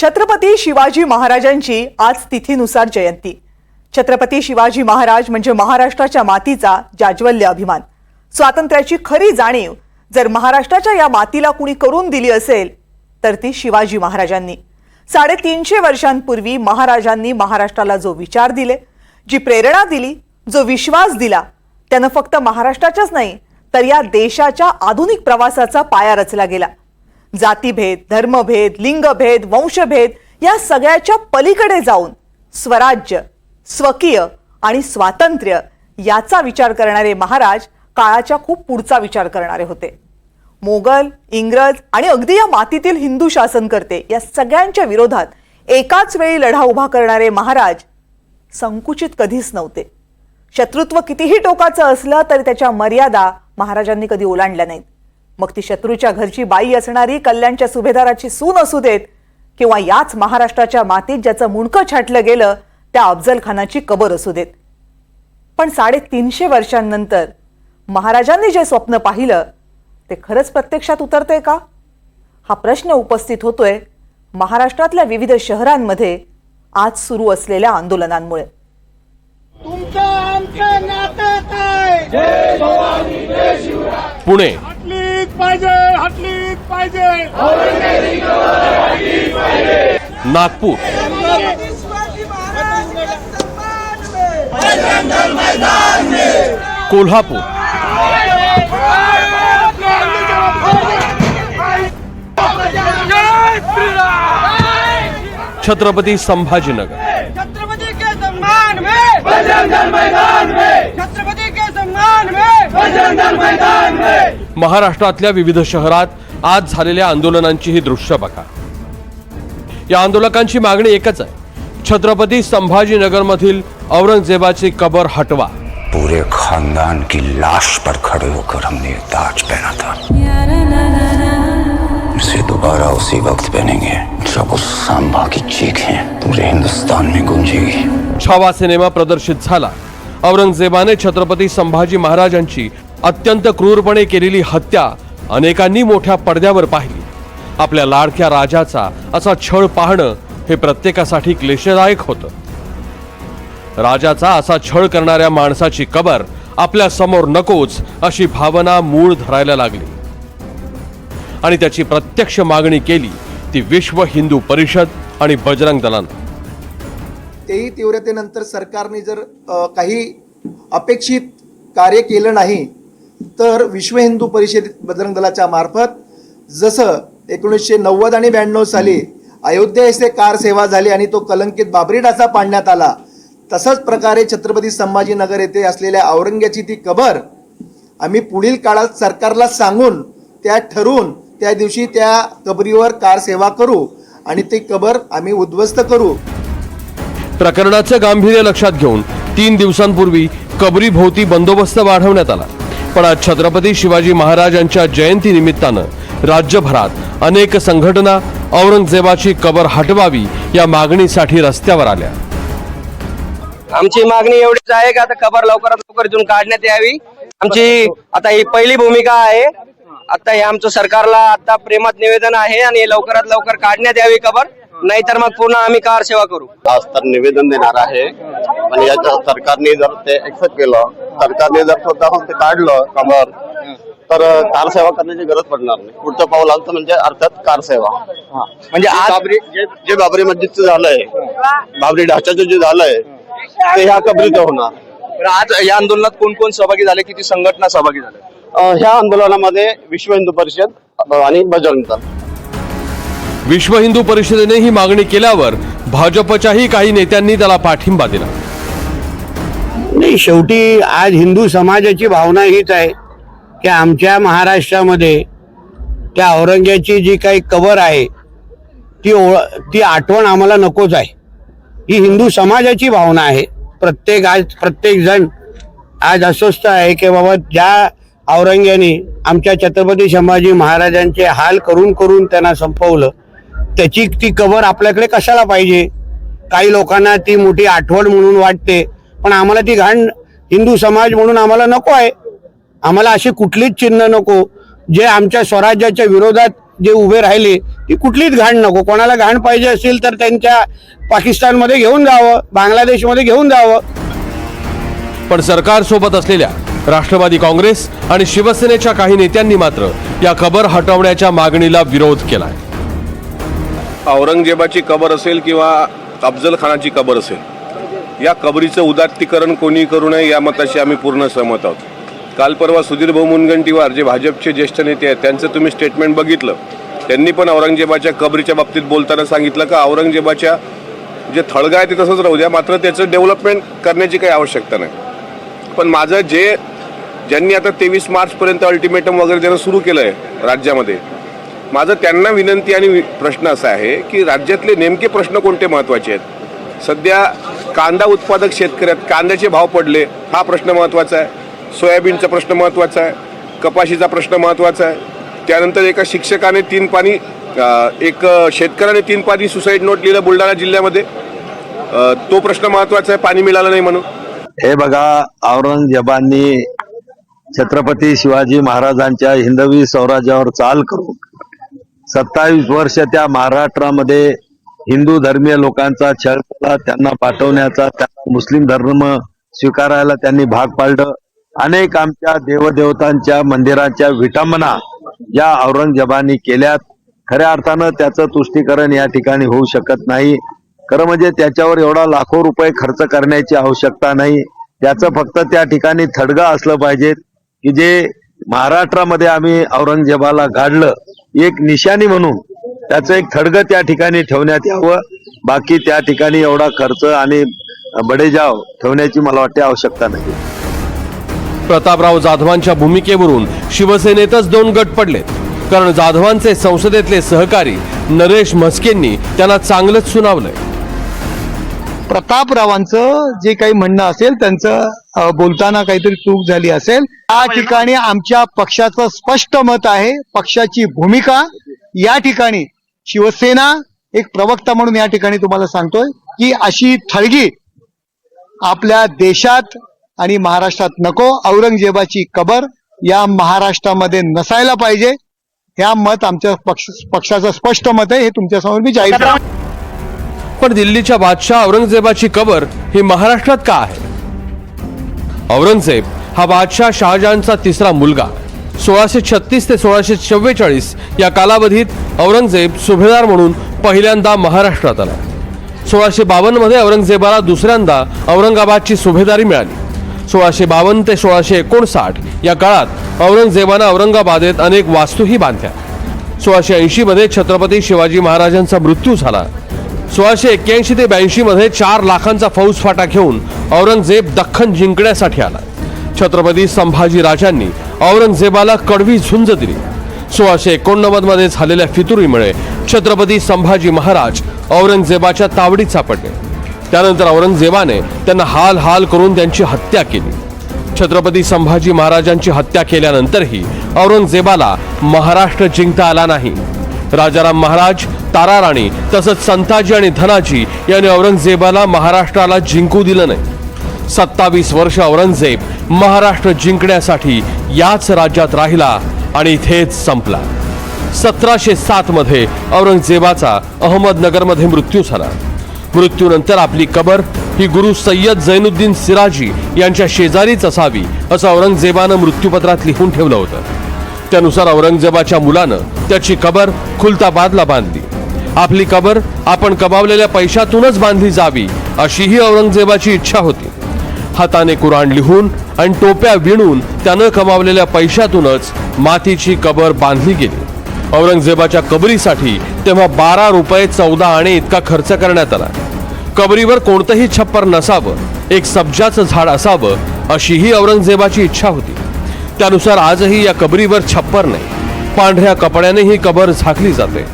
छत्रपती शिवाजी महाराजांची आज तिथीनुसार जयंती. छत्रपती शिवाजी महाराज म्हणजे महाराष्ट्राच्या मातीचा जाज्वल्य अभिमान. स्वातंत्र्याची खरी जाणीव जर महाराष्ट्राच्या या मातीला कुणी करून दिली असेल तर ती शिवाजी महाराजांनी. साडेतीनशे वर्षांपूर्वी महाराजांनी महाराष्ट्राला जो विचार दिले जी प्रेरणा दिली जो विश्वास दिला त्यानं फक्त महाराष्ट्राच्याच नाही तर या देशाच्या आधुनिक प्रवासाचा पाया रचला गेला. जातीभेद धर्मभेद लिंगभेद वंशभेद या सगळ्याच्या पलीकडे जाऊन स्वराज्य स्वकीय आणि स्वातंत्र्य याचा विचार करणारे महाराज काळाच्या खूप पुढचा विचार करणारे होते. मोगल इंग्रज आणि अगदी या मातीतील हिंदू शासनकर्ते या सगळ्यांच्या विरोधात एकाच वेळी लढा उभा करणारे महाराज संकुचित कधीच नव्हते. शत्रुत्व कितीही टोकाचं असलं तरी त्याच्या मर्यादा महाराजांनी कधी ओलांडल्या नाहीत. मग ती शत्रूच्या घरची बाई असणारी कल्याणच्या सुभेदाराची सून असू देत किंवा याच महाराष्ट्राच्या मातीत ज्याचं मुंडकं छाटलं गेलं त्या अफजल खानाची कबर असू देत. पण साडेतीनशे वर्षांनंतर महाराजांनी जे स्वप्न पाहिलं ते खरंच प्रत्यक्षात उतरतंय का? हा प्रश्न उपस्थित होतोय महाराष्ट्रातल्या विविध शहरांमध्ये आज सुरू असलेल्या आंदोलनांमुळे. तुमचं आमचं नातं काय? पुणे हटलीच पाहिजे हटलीच पाहिजे. नागपूर. कोल्हापूर. छत्रपती संभाजीनगर. छत्रपति के सम्मान में मैदान में. महाराष्ट्रातल्या विविध शहरात आज झालेल्या आंदोलनांची ही दृश्य बघा. या आंदोलकांची मागणी एकच आहे. छत्रपती संभाजीनगरमधील औरंगजेबाची कबर हटवा. पूरे खानदान की लाश पर खड़े होकर हमने ताज पहना था। इसे दोबारा उसी वक्त पहनेंगे जब उस सांबा की चीखें पूरे हिंदुस्तान में गूंजेगी। छावा सिनेमा प्रदर्शित झाला. औरंगजेबाने छत्रपती संभाजी महाराजांची अत्यंत क्रूरपणे केलेली हत्या अनेकांनी मोठ्या पडद्यावर पाहिली. आपल्या लाडक्या राजाचा असा छळ पाहणं हे प्रत्येकासाठी क्लेशदायक होतं. राजाचा असा छळ करणाऱ्या माणसाची कबर आपल्यासमोर नकोच अशी भावना मूळ धरायला लागली. आणि त्याची प्रत्यक्ष मागणी केली ती विश्व हिंदू परिषद आणि बजरंग दलानं. तेही तीव्रतेनंतर सरकारने जर काही अपेक्षित कार्य केलं नाही तर विश्व हिंदू परिषद बजरंग दलाच्या मार्फत जसं एकोणीसशे नव्वद आणि ब्याण्णव साली अयोध्या येथे कार सेवा झाली आणि तो कलंकित बाबरी डाचा पाडण्यात आला तसंच प्रकारे छत्रपती संभाजीनगर येथे असलेल्या औरंग्याची ती कबर आम्ही पुढील काळात सरकारला सांगून त्या ठरवून त्या दिवशी त्या कबरीवर कार सेवा करू आणि ती कबर आम्ही उद्ध्वस्त करू. प्रकरणाचं गांभीर्य लक्षात घेऊन तीन दिवसांपूर्वी कबरी भोवती बंदोबस्त वाढवण्यात आला. पण आज छत्रपती शिवाजी महाराजांच्या जयंती निमित्तानं राज्यभरात अनेक संघटना औरंगजेबाची कबर हटवावी या मागणीसाठी रस्त्यावर आल्या. आमची मागणी एवढीच आहे का आता कबर लवकरात लवकर इथून काढण्यात यावी. आमची आता ही पहिली भूमिका आहे. आता हे आमचं सरकारला आता प्रेमात निवेदन आहे आणि लवकरात लवकर काढण्यात यावी कबर. नाहीतर मग पुन्हा आम्ही कार सेवा करू. आज तर निवेदन देणार आहे. आणि याच्या सरकारने जर ते एक्सेप्ट केलं सरकारने जर स्वतःहून ते काढलं कबर तर कार सेवा करण्याची गरज पडणार नाही. पुढचं पाऊल आलं तर म्हणजे अर्थात कार सेवा. म्हणजे आज बाबरी जे जे बाबरी मस्जिदचं झालंय बाबरी ढाच्याचं जे झालंय ते ह्या कबरीचं होणार. तर आज या आंदोलनात कोण कोण सहभागी झाले? किती संघटना सहभागी झाल्या? अं, ह्या आंदोलनामध्ये विश्व हिंदू परिषद अं, आणि बजरंग दल. विश्व हिंदू परिषदेने ही मागणी केल्यावर भाजपच्याही काही नेत्यांनी त्याला पाठिंबा दिला. नाही शेवटी आज हिंदू समाजाची भावना हीच आहे की आमच्या महाराष्ट्रामध्ये त्या औरंग्याची जी काही कबर आहे ती ओळ ती आठवण आम्हाला नकोच आहे. ही हिंदू समाजाची भावना आहे. प्रत्येक आज प्रत्येक जण आज अस्वस्थ आहे की बाबा ज्या औरंग्याने आमच्या छत्रपती संभाजी महाराजांचे हाल करून करून त्यांना संपवलं त्याची ती कबर आपल्याकडे कशाला पाहिजे? काही लोकांना ती मोठी आठवण म्हणून वाटते. पण आम्हाला ती घाण हिंदू समाज म्हणून आम्हाला नको आहे. आम्हाला अशी कुठलीच चिन्ह नको. जे आमच्या स्वराज्याच्या विरोधात जे उभे राहिले ती कुठलीच घाण नको. कोणाला घाण पाहिजे असेल तर त्यांच्या पाकिस्तानमध्ये घेऊन जावं बांगलादेशमध्ये घेऊन जावं. पण सरकारसोबत असलेल्या राष्ट्रवादी काँग्रेस आणि शिवसेनेच्या काही नेत्यांनी मात्र या खबर हटवण्याच्या मागणीला विरोध केलाय. औरंगजेबाची कबर असेल किंवा अफजल खानाची कबर असेल या कबरीचं उदात्तीकरण कोणी करू नये या मताशी आम्ही पूर्ण सहमत आहोत. काल परवा सुधीर भाऊ मुनगंटीवार जे भाजपचे ज्येष्ठ नेते आहेत त्यांचं तुम्ही स्टेटमेंट बघितलं. त्यांनी पण औरंगजेबाच्या कबरीच्या बाबतीत बोलताना सांगितलं का औरंगजेबाच्या जे थळगा आहे ते तसंच राहू द्या मात्र त्याचं डेव्हलपमेंट करण्याची काही आवश्यकता नाही. पण माझं जे ज्यांनी आता तेवीस मार्चपर्यंत अल्टिमेटम वगैरे देणं सुरू केलं आहे राज्यामध्ये माझं त्यांना विनंती आणि प्रश्न असा आहे की राज्यातले नेमके प्रश्न कोणते महत्त्वाचे आहेत? सध्या कांदा उत्पादक शेतकऱ्यात कांद्याचे भाव पडले हा प्रश्न महत्त्वाचा आहे. सोयाबीनचा प्रश्न महत्त्वाचा आहे. कपाशीचा प्रश्न महत्त्वाचा आहे. त्यानंतर एका शिक्षकाने तीन पाणी एक शेतकऱ्याने तीन पाणी सुसाईड नोट लिहिलं बुलढाणा जिल्ह्यामध्ये. तो प्रश्न महत्त्वाचा आहे पाणी मिळालं नाही म्हणून. हे बघा औरंगजेबांनी छत्रपती शिवाजी महाराजांच्या हिंदवी स्वराज्यावर चाल करून सत्तावीस वर्ष त्या महाराष्ट्रामध्ये हिंदू धर्मीय लोकांचा छळ केला त्यांना पाठवण्याचा त्यांना मुस्लिम धर्म स्वीकारायला त्यांनी भाग पाडलं. अनेक आमच्या देवदेवतांच्या मंदिरांच्या विटंबना या औरंगजेबानी केल्यात. खऱ्या अर्थानं त्याचं तुष्टीकरण या ठिकाणी होऊ शकत नाही. खरं म्हणजे त्याच्यावर एवढा लाखो रुपये खर्च करण्याची आवश्यकता नाही. त्याचं फक्त त्या ठिकाणी थडगा असलं पाहिजेत की जे महाराष्ट्रामध्ये आम्ही औरंगजेबाला गाडलं एक निशाणी म्हणून त्याचं एक थडगं त्या ठिकाणी ठेवण्यात यावं. बाकी त्या ठिकाणी एवढा खर्च आणि बडेजाव ठेवण्याची मला वाटते आवश्यकता नाही. प्रतापराव जाधवांच्या भूमिकेवरून शिवसेनेतच दोन गट पडलेत. कारण जाधवांचे संसदेतले सहकारी नरेश म्हस्केंनी त्यांना चांगलंच सुनावलंय. प्रतापरावांचं जे काही म्हणणं असेल त्यांचं बोलताना काहीतरी चूक झाली असेल या ठिकाणी आमच्या पक्षाचं स्पष्ट मत आहे पक्षाची भूमिका या ठिकाणी. शिवसेना एक प्रवक्ता म्हणून या ठिकाणी तुम्हाला सांगतोय की अशी थळगी आपल्या देशात आणि महाराष्ट्रात नको औरंगजेबाची कबर या महाराष्ट्रामध्ये नसायला पाहिजे. ह्या मत आमच्या पक्ष पक्षाचं स्पष्ट मत आहे हे तुमच्यासमोर मी जाहीर करतो. पण दिल्लीच्या बादशाह औरंगजेबाची कबर ही महाराष्ट्रात का आहे? औरंगजेब हा बादशाह शहाजहानचा तिसरा मुलगा. सोळाशे छत्तीस ते सोळाशे चव्वेचाळीस या कालावधीत औरंगजेब सुभेदार म्हणून पहिल्यांदा महाराष्ट्रात आला. सोळाशे बावन्नमध्ये औरंगजेबाला दुसऱ्यांदा औरंगाबादची सुभेदारी मिळाली. सोळाशे बावन्न ते सोळाशे एकोणसाठ या काळात औरंगजेबानं औरंगाबादेत अनेक वास्तूही बांधल्या. सोळाशे ऐंशीमध्ये छत्रपती शिवाजी महाराजांचा मृत्यू झाला. सोळाशे एक्क्याऐंशी ते ब्याऐंशीमध्ये चार लाखांचा फौजफाटा घेऊन औरंगजेब दख्खन जिंकण्यासाठी आला. छत्रपती संभाजी राजांनी औरंगजेबाला कडवी झुंज दिली. सोळाशे एकोणनव्वदमध्ये झालेल्या फितुरीमुळे छत्रपती संभाजी महाराज औरंगजेबाच्या तावडीत सापडले. त्यानंतर औरंगजेबाने त्यांना हाल हाल करून त्यांची हत्या केली. छत्रपती संभाजी महाराजांची हत्या केल्यानंतरही औरंगजेबाला महाराष्ट्र जिंकता आला नाही. राजाराम महाराज ताराराणी तसंच संताजी आणि धनाजी यांनी औरंगजेबाला महाराष्ट्राला जिंकू दिलं नाही. सत्तावीस वर्ष औरंगजेब महाराष्ट्र जिंकण्यासाठी याच राज्यात राहिला आणि इथेच संपला. सतराशे सात मध्ये औरंगजेबाचा अहमदनगरमध्ये मृत्यू झाला. मृत्यूनंतर आपली कबर ही गुरु सय्यद जैनुद्दीन सिराजी यांच्या शेजारीच असावी असं औरंगजेबानं मृत्यूपत्रात लिहून ठेवलं होतं. त्यानुसार औरंगजेबाच्या मुलानं त्याची कबर खुलताबादला बांधली. आपली कबर आपण कमावलेल्या पैशातूनच बांधली जावी अशीही औरंगजेबाची इच्छा होती. हाताने कुराण लिहून आणि टोप्या विणून त्यानं कमावलेल्या पैशातूनच मातीची कबर बांधली गेली. औरंगजेबाच्या कबरीसाठी तेव्हा बारा रुपये चौदा आणे इतका खर्च करण्यात आला. कबरीवर कोणतंही छप्पर नसावं एक सब्जाचं झाड असावं अशीही औरंगजेबाची इच्छा होती. त्यानुसार आजही या कबरीवर छप्पर नाही. पांढऱ्या कपड्याने ही कबर झाकली जाते.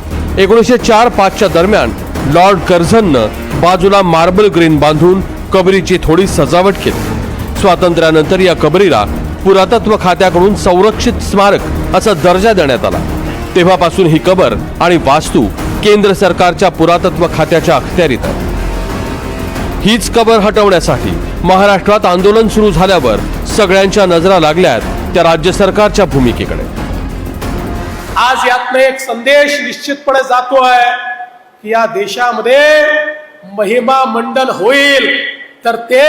एकोणीसशे चार पाचच्या दरम्यान लॉर्ड कर्झननं बाजूला मार्बल ग्रीन बांधून कबरीची थोडी सजावट केली. स्वातंत्र्यानंतर या कबरीला पुरातत्व खात्याकडून संरक्षित स्मारक असा दर्जा देण्यात आला. तेव्हापासून ही कबर आणि वास्तू केंद्र सरकारच्या पुरातत्व खात्याच्या अखत्यारीत आहे. हीच कबर हटवण्यासाठी महाराष्ट्रात आंदोलन सुरू झाल्यावर सगळ्यांच्या नजरा लागल्यात त्या राज्य सरकारच्या भूमिकेकडे. आज यातनं एक संदेश निश्चितपणे जातोय की या देशामध्ये महिमा मंडन होईल तर ते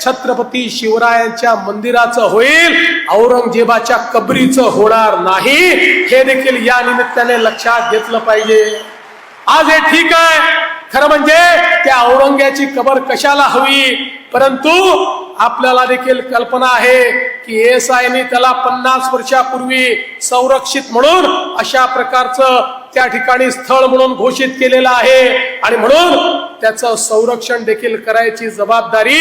छत्रपती शिवरायांच्या मंदिराचं होईल औरंगजेबाच्या कबरीचं होणार नाही हे देखील या निमित्ताने लक्षात घेतलं पाहिजे. आज हे ठीक आहे खरं म्हणजे त्या औरंग्याची कबर कशाला हवी? परंतु आपल्याला देखील कल्पना आहे की एस आयने त्याला पन्नास वर्षापूर्वी संरक्षित म्हणून अशा प्रकारचं त्या ठिकाणी स्थळ म्हणून घोषित केलेलं आहे. आणि म्हणून त्याचं संरक्षण देखील करायची जबाबदारी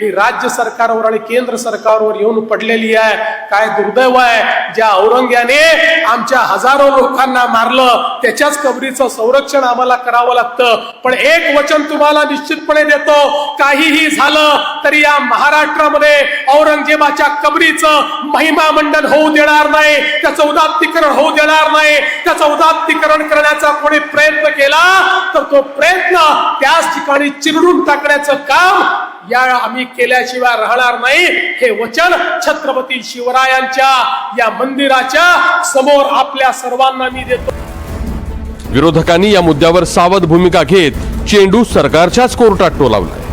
ही राज्य सरकारवर आणि केंद्र सरकारवर येऊन पडलेली आहे. काय दुर्दैव आहे? ज्या औरंग्याने आमच्या हजारो लोकांना मारलं त्याच्याच कबरीचं संरक्षण आम्हाला करावं लागतं. पण एक वचन तुम्हाला निश्चितपणे देतो काहीही झालं तरी या महाराष्ट्रामध्ये औरंगजेबाच्या कबरीचं महिमा मंडन होऊ देणार नाही त्याचं उदात्तीकरण होऊ देणार नाही. त्याचं उदात्तीकरण करण्याचा कोणी प्रयत्न केला तर तो प्रयत्न त्या त्याच ठिकाणी चिरडून टाकण्याचं काम या आम्ही केल्याशिवाय राहणार नाही. हे वचन छत्रपती शिवरायांच्या या मंदिराच्या समोर आपल्या सर्वांना मी देतो. विरोधकांनी या मुद्द्यावर सावध भूमिका घेत चेंडू सरकारच्याच कोर्टात टोलावलाय.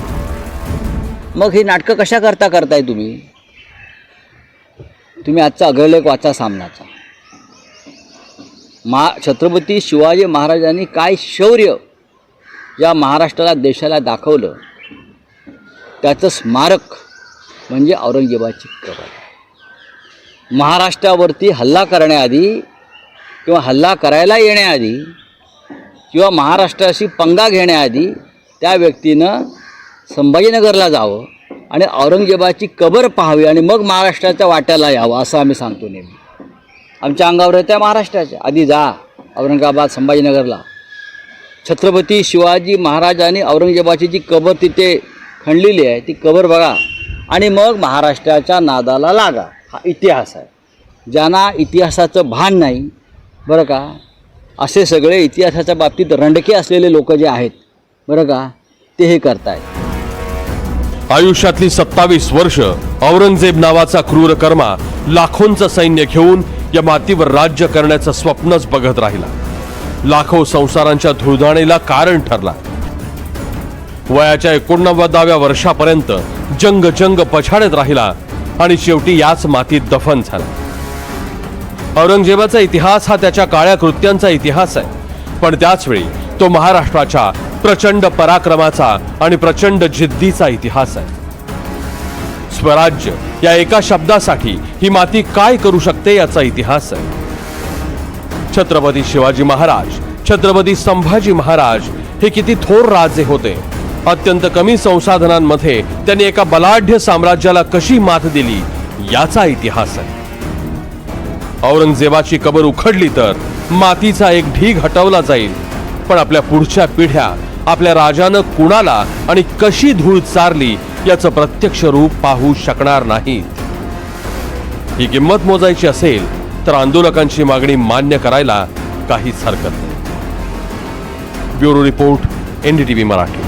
मग ही नाटकं कशा करता करताय तुम्ही? तुम्ही आजचा अग्रलेख वाचा सामनाचा. मा छत्रपती शिवाजी महाराजांनी काय शौर्य या महाराष्ट्राला देशाला दाखवलं त्याचं स्मारक म्हणजे औरंगजेबाची कबर. महाराष्ट्रावरती हल्ला करण्याआधी किंवा हल्ला करायला येण्याआधी किंवा महाराष्ट्राशी पंगा घेण्याआधी त्या व्यक्तीनं संभाजीनगरला जावं आणि औरंगजेबाची कबर पाहावी आणि मग महाराष्ट्राच्या वाट्याला यावं असं आम्ही सांगतो नेहमी. आमच्या अंगावर त्या महाराष्ट्राच्या. आधी जा औरंगाबाद संभाजीनगरला. छत्रपती शिवाजी महाराजांनी औरंगजेबाची जी कबर तिथे खणलेली आहे ती कबर बघा. आणि मग महाराष्ट्राच्या नादाला लागा. हा इतिहास आहे. ज्यांना इतिहासाचं भान नाही बरं का? असे सगळे इतिहासाच्या बाबतीत रंडके असलेले लोक जे आहेत बरं का? ते हे करतायत. आयुष्यातली सत्तावीस वर्ष औरंगजेब नावाचा क्रूर कर्मा लाखोंचं सैन्य घेऊन या मातीवर राज्य करण्याचं स्वप्नच बघत राहिला. लाखो संसारांच्या धुळधाणीला कारण ठरला. वयाच्या एकोणनव्वदाव्या वर्षापर्यंत जंग जंग पछाडत राहिला आणि शेवटी याच मातीत दफन झाला. औरंगजेबाचा इतिहास हा त्याच्या काळ्या कृत्यांचा इतिहास आहे. पण त्याच वेळी तो महाराष्ट्राच्या प्रचंड पराक्रमाचा आणि प्रचंड जिद्दीचा इतिहास आहे. स्वराज्य या एका शब्दासाठी ही माती काय करू शकते याचा इतिहास आहे. छत्रपती शिवाजी महाराज छत्रपती संभाजी महाराज हे किती थोर राजे होते. अत्यंत कमी संसाधनांमध्ये त्यांनी एका बलाढ्य साम्राज्याला कशी मात दिली याचा इतिहास आहे. औरंगजेबाची कबर उखडली तर मातीचा एक ढीग हटवला जाईल पण आपल्या पुढच्या पिढ्या आपल्या राजानं कुणाला आणि कशी धूळ चारली याचं प्रत्यक्ष रूप पाहू शकणार नाहीत. ही किंमत मोजायची असेल तर आंदोलकांची मागणी मान्य करायला काहीच हरकत नाही. Bureau report NDTV Marathi.